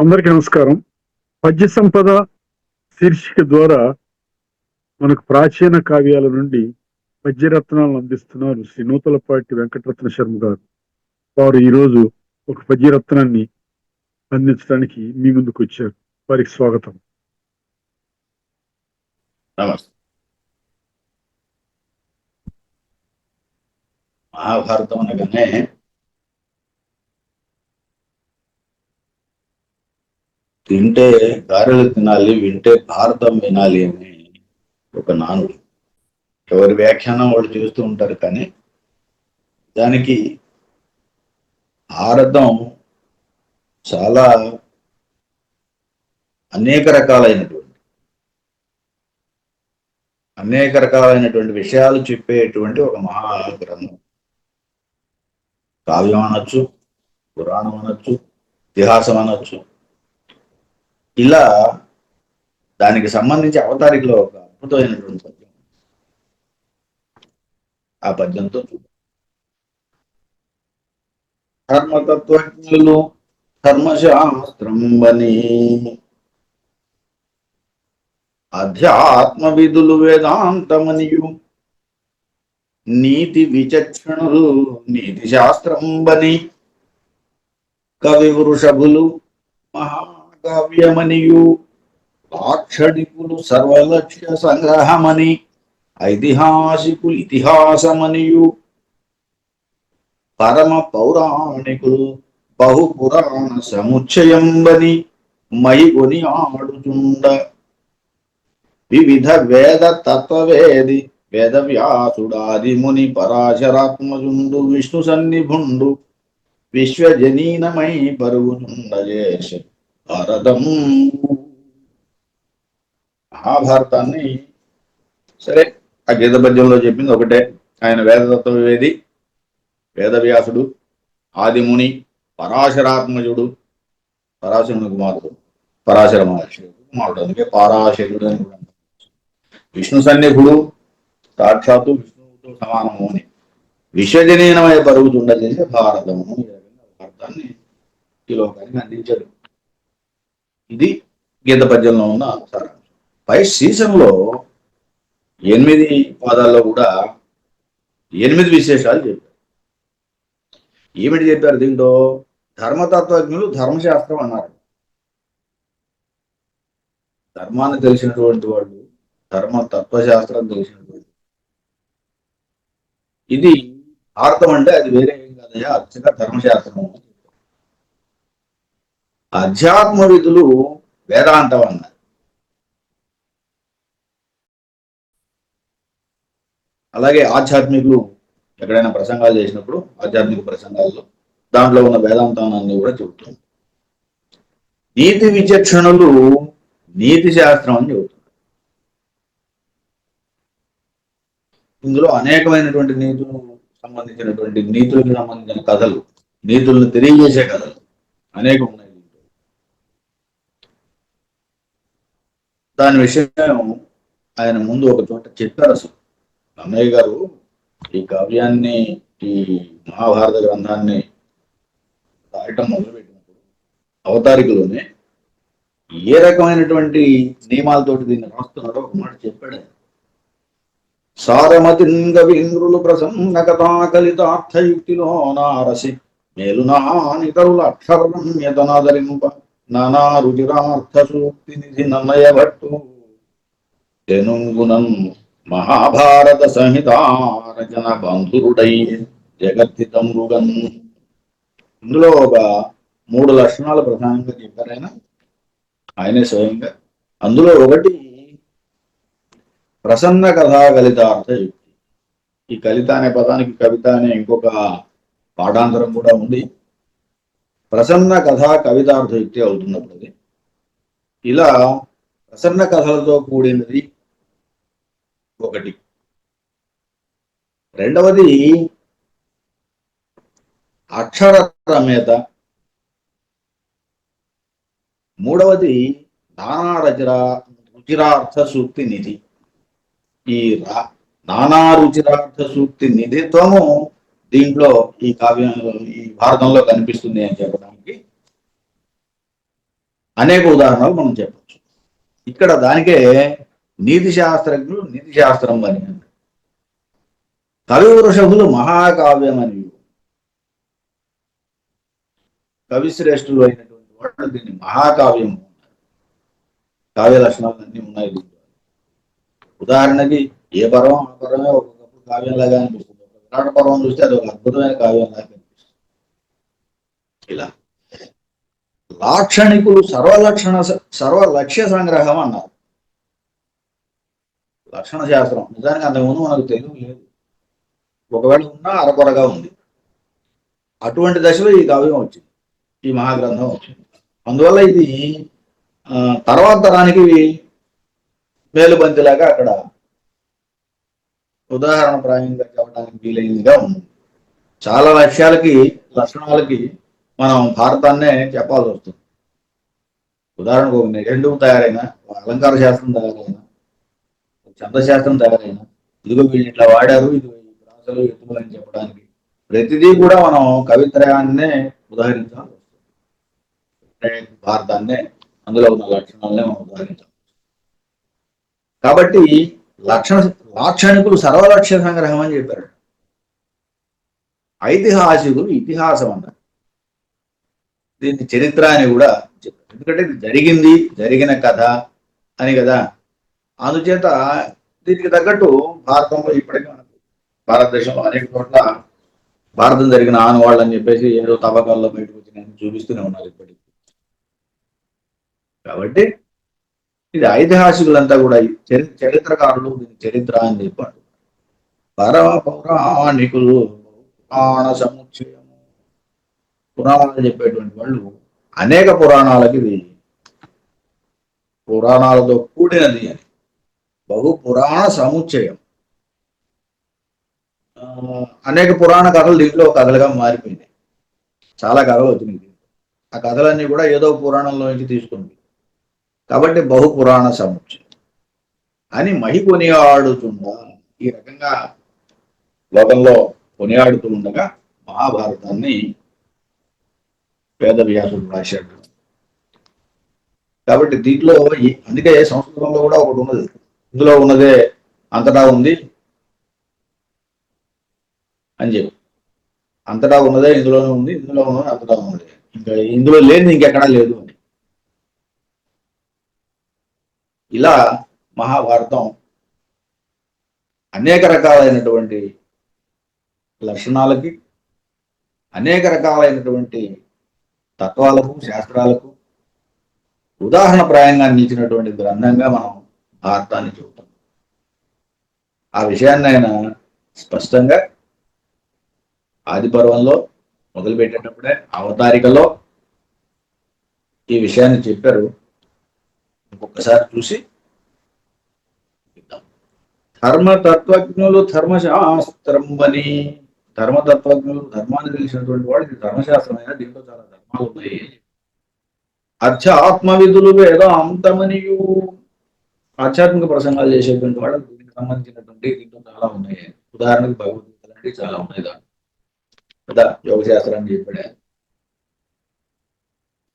అందరికీ నమస్కారం. పద్య సంపద శీర్షిక ద్వారా మనకు ప్రాచీన కావ్యాల నుండి పద్యరత్నాలను అందిస్తున్నారు శ్రీ నూతలపాటి వెంకటరత్న శర్మ గారు. వారు ఈరోజు ఒక పద్యరత్నాన్ని అందించడానికి మీ ముందుకు వచ్చారు. వారికి స్వాగతం. మహాభారతం అనగానే తింటే గారెలు తినాలి వింటే భారతం వినాలి అని ఒక నానుడు. ఎవరి వ్యాఖ్యానం వాళ్ళు చేస్తూ ఉంటారు కానీ దానికి భారతం చాలా అనేక రకాలైనటువంటి అనేక రకాలైనటువంటి విషయాలు చెప్పేటువంటి ఒక మహా గ్రంథం కావ్యం అనొచ్చు పురాణం అనొచ్చు ఇతిహాసం అనొచ్చు. ఇలా దానికి సంబంధించి అవతారికలో ఒక అద్భుతమైనటువంటి పద్యం. ఆ పద్యంతో ధర్మతత్వజ్ఞులు ధర్మశాస్త్రం బని అధ్యాత్మ విధులు వేదాంతమనియు నీతి విచక్షణులు నీతి శాస్త్రంబని కవి వృషభులు మహా కావ్యమనియు లాక్షణికులు సర్వలక్ష్య సంగ్రహమని ఐతిహాసికులు ఇతిహాసమనియు పరమ పౌరాణికులు బహుపురాణ సముచ్చయంబని మైగొని ఆడుచుండ. వివిధ వేద తత్వవేది వేద వ్యాసుడాది ముని పరాశరాత్మజుండు విష్ణు సన్నిభుండు విశ్వజనీనమై పరుగుచుండజేష భారతం మహాభారతాన్ని సరే ఆ గీత పద్యంలో చెప్పింది ఒకటే. ఆయన వేదతత్వవేది వేదవ్యాసుడు ఆదిముని పరాశరాత్మజుడు పరాశరుని కుమారుడు పరాశర మహర్షి. కుమారుడు అందుకే పారాశరుడు అని కూడా విష్ణు సన్నిధుడు సాక్షాత్తు విష్ణువుతో సమానము అని. విశ్వజనీనమయ పరుగుతుండజేసే భారతము. ఈ రకంగా భారతాన్ని ఈ లోకానికి అందించాడు ఇది గీత పద్యంలో ఉన్న సారాంశం. పై సీజన్లో ఎనిమిది పాదాల్లో కూడా ఎనిమిది విశేషాలు చెప్పారు. ఏమిటి చెప్పారు దీంట్లో? ధర్మతత్వజ్ఞులు ధర్మశాస్త్రం అన్నారు. ధర్మాన్ని తెలిసినటువంటి వాళ్ళు ధర్మ తత్వశాస్త్రం తెలిసినటువంటి ఇది భారతం అంటే అది వేరే ఏం కాదయా అర్చక ధర్మశాస్త్రం అని అధ్యాత్మ విధులు వేదాంతం అన్నారు. అలాగే ఆధ్యాత్మికులు ఎక్కడైనా ప్రసంగాలు చేసినప్పుడు ఆధ్యాత్మిక ప్రసంగాల్లో దాంట్లో ఉన్న వేదాంతానాన్ని కూడా చెబుతుంది. నీతి విచక్షణలు నీతి శాస్త్రం అని చెబుతున్నారు ఇందులో అనేకమైనటువంటి నీతులు సంబంధించినటువంటి నీతులకు సంబంధించిన కథలు నీతులను తెలియజేసే కథలు అనేకం ఉన్నాయి దీంట్లో. దాని విషయం ఆయన ముందు ఒక చోట చెప్పారు అసలు నన్నయ్య గారు ఈ కావ్యాన్ని ఈ మహాభారత గ్రంథాన్ని రాయటం మొదలుపెట్టినప్పుడు అవతారికలోనే ఏ రకమైనటువంటి నియమాలతోటి దీన్ని రాస్తున్నారో ఒక మాట చెప్పాడు ఆయన. సారమతింగవీంద్రులు ప్రసన్న కథా కలితార్థయుక్తిలో నారసి మేలునానితరుల అక్షరమ్యతనాదరింప నానా రుచిరార్థ సూక్తి నిధి నన్నయ భట్టు మహాభారత సంహితారచన బంధురుడై జగత్తితంబుగన్ ఇందులో ఒక మూడు లక్షణాలు ప్రధానంగా చెప్పారు ఆయనే స్వయంగా. అందులో ఒకటి ప్రసన్న కథా కలితార్థ యుక్తి. ఈ కలిత అనే పదానికి కవిత అనే ఇంకొక పాఠాంతరం కూడా ఉంది. ప్రసన్న కథ కవితార్థ యుక్తి అవుతున్నప్పుడు అది ఇలా ప్రసన్న కథలతో కూడినది ఒకటి. రెండవది అక్షర రమేత మూడవది నానారచర రుచిరార్థ సూక్తి నిధి ఈ నానా రుచిరార్థ సూక్తి నిధిత్వము దీంట్లో ఈ కావ్యం ఈ భారతంలో కనిపిస్తుంది అని చెప్పడానికి అనేక ఉదాహరణలు మనం చెప్పచ్చు. ఇక్కడ దానికే నీతి శాస్త్రజ్ఞులు నీతి శాస్త్రం అని కవి వృషభులు మహాకావ్యం అని. కవిశ్రేష్ఠులు అయినటువంటి వాళ్ళు దీన్ని మహాకావ్యం కావ్య లక్షణాలు అన్నీ ఉన్నాయి ఉదాహరణకి ఏ పరం ఆ పరమే ఒక్కొక్కప్పుడు కావ్యంలాగా అనిపిస్తుంది. విరాట పర్వం చూస్తే అది ఒక అద్భుతమైన కావ్యంలాగా అనిపిస్తుంది. ఇలా. లాక్షణికులు సర్వలక్షణ సర్వలక్ష్య సంగ్రహం అన్నారు. లక్షణ శాస్త్రం. నిజానికి అంతకుముందు మనకు తెలుగు లేదు ఒకవేళ ఉన్నా అరకొరగా ఉంది. అటువంటి దశలో ఈ కావ్యం వచ్చింది. ఈ మహాగ్రంథం వచ్చింది. అందువల్ల ఇది ఆ, తర్వాత తరానికి మేలుబంతిలాగా అక్కడ ఉదాహరణ ప్రాయంగా చెప్పడానికి వీలైనదిగా ఉంది. చాలా లక్ష్యాలకి లక్షణాలకి మనం భారతాన్నే చెప్పాల్సి వస్తుంది. ఉదాహరణకు ఒక నిఘంటువు తయారైన అలంకార శాస్త్రం తయారైన ఒక చంద్రశాస్త్రం తయారైన ఇదిగో వీళ్ళు ఇట్లా వాడారు ఇది ఈ ప్రాసలు ఎత్తులు అని చెప్పడానికి ప్రతిదీ కూడా మనం కవిత్రయాన్నే ఉదాహరించాల్సి వస్తుంది. భారతాన్నే అందులో ఉన్న లక్షణాలనే మనం ఉదాహరించాలి కాబట్టి లక్షణ లాక్షణికులు సర్వలక్ష్య సంగ్రహం అని చెప్పారు. ఐతిహాసికులు ఇతిహాసం అన్నారు. దీన్ని చరిత్ర అని కూడా చెప్పారు. ఎందుకంటే ఇది జరిగింది జరిగిన కథ అని కదా. అందుచేత దీనికి తగ్గట్టు భారతంలో ఇప్పటికీ మనకు భారతదేశంలో అనేక చోట్ల భారతం జరిగిన ఆనవాళ్ళు అని చెప్పేసి ఏదో తవ్వకాల్లో బయటకు వచ్చినాయని చూపిస్తూనే ఉన్నారు ఇప్పటికీ. కాబట్టి ఇది ఐతిహాసికులంతా కూడా చరిత్రకారులు దీన్ని చరిత్ర అని చెప్పాడు. పరమ పౌరాణికులు పురాణ సముచ్చయము పురాణాలు చెప్పేటువంటి వాళ్ళు అనేక పురాణాలకి ఇది పురాణాలతో కూడినది అని బహు పురాణ సముచ్చయం. అనేక పురాణ కథలు దీంట్లో కథలుగా మారిపోయినాయి. చాలా కథలు వచ్చినాయి. ఆ కథలన్నీ కూడా ఏదో పురాణంలో నుంచి తీసుకుంది. కాబట్టి బహుపురాణ సముచ్చయం. అని మహి కొనియాడుతుండా ఈ రకంగా లోకంలో కొనియాడుతూ ఉండగా మహాభారతాన్ని వేద వ్యాసుడు రాశాడు. కాబట్టి దీంట్లో అందుకే సంస్కృతంలో కూడా ఒకటి ఉన్నది. ఇందులో ఉన్నదే అంతటా ఉంది అని చెప్పి. అంతటా ఉన్నదే ఇందులోనే ఉంది ఇందులో ఉన్నది అంతటా ఉన్నది. ఇంకా ఇందులో లేనిది ఇంకెక్కడా లేదు అని ఇలా మహాభారతం అనేక రకాలైనటువంటి లక్షణాలకి అనేక రకాలైనటువంటి తత్వాలకు శాస్త్రాలకు ఉదాహరణ ప్రాయంగా నిలిచినటువంటి గ్రంథంగా మనం భారతాన్ని చూస్తాం ఆ విషయాన్ని ఆయన స్పష్టంగా ఆది పర్వంలో మొదలుపెట్టేటప్పుడే అవతారికలో ఈ విషయాన్ని చెప్పారు. ఇంకొకసారి చూసి చూద్దాం. ధర్మతత్వజ్ఞులు ధర్మశాస్త్రంబని ధర్మతత్వజ్ఞులు ధర్మాన్ని తెలిసినటువంటి వాడు ఇది ధర్మశాస్త్రమైన దీంట్లో చాలా ధర్మాలు ఉన్నాయి. అధ్యాత్మ విధులు వేదాంతమనియు. ఆధ్యాత్మిక ప్రసంగాలు చేసేటువంటి వాడు దీనికి సంబంధించినటువంటి దీంట్లో చాలా ఉన్నాయి. ఉదాహరణకు భగవద్గీత లాంటివి చాలా ఉన్నాయి దాంట్లో. కదా యోగ చెప్పాడు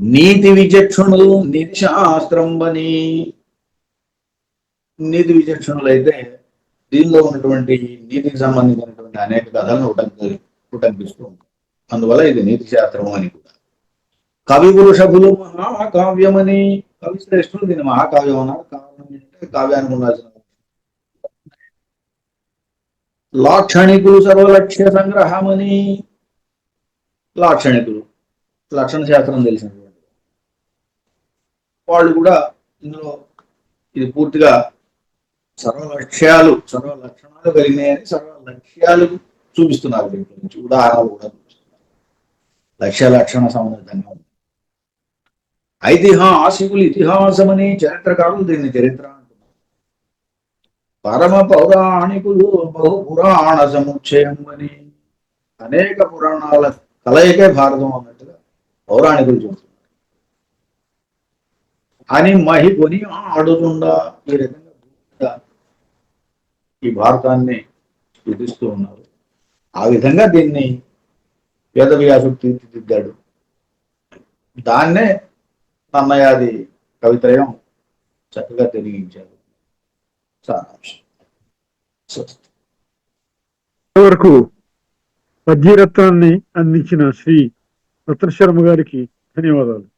నీతి విచక్షణులు నీతి నీతి విచక్షణులు అయితే దీనిలో ఉన్నటువంటి నీతికి సంబంధించినటువంటి అనేక కథలను ఉటంకి ఉటంకిస్తూ ఉంటాయి. అందువల్ల ఇది నీతి శాస్త్రం అని కూడా. కవి పురుషభులు మహాకావ్యమని. కవి శ్రేష్ఠులు దీని మహాకావ్యం అన్నారు. కావ్యం అంటే కావ్యానికి ఉండాల్సిన లాక్షణికులు సర్వలక్ష్య సంగ్రహమని. లాక్షణికులు. లక్షణ శాస్త్రం తెలిసినటువంటి వాళ్ళు కూడా ఇందులో ఇది పూర్తిగా సర్వ లక్ష్యాలు సర్వ లక్షణాలు కలిగినాయని సర్వ లక్ష్యాలు చూపిస్తున్నారు దీంట్లో నుంచి. ఉదాహరణలు కూడా చూపిస్తున్నారు. లక్ష్య లక్షణ సంబంధితంగా ఉంది. ఐతిహాసికులు ఇతిహాసమని చరిత్రకారులు దీన్ని చరిత్ర అంటున్నారు. పరమ పౌరాణికులు బహు పురాణ సముచ్చయం అని అనేక పురాణాల కలయికే భారతం అన్నట్టుగా పౌరాణికులు చెబుతున్నారు. అని మహికొని ఆడుతుండా. ఈ రకంగా ఈ భారతాన్ని స్థుతిస్తూ ఉన్నారు. ఆ విధంగా దీన్ని వేదవ్యాసుడు తీర్చిదిద్దాడు. దాన్నే నన్నయాది కవిత్రయం చక్కగా తెలియించారు సారాంశం. వరకు పద్యరత్నాన్ని అందించిన శ్రీ రత్న శర్మ గారికి ధన్యవాదాలు.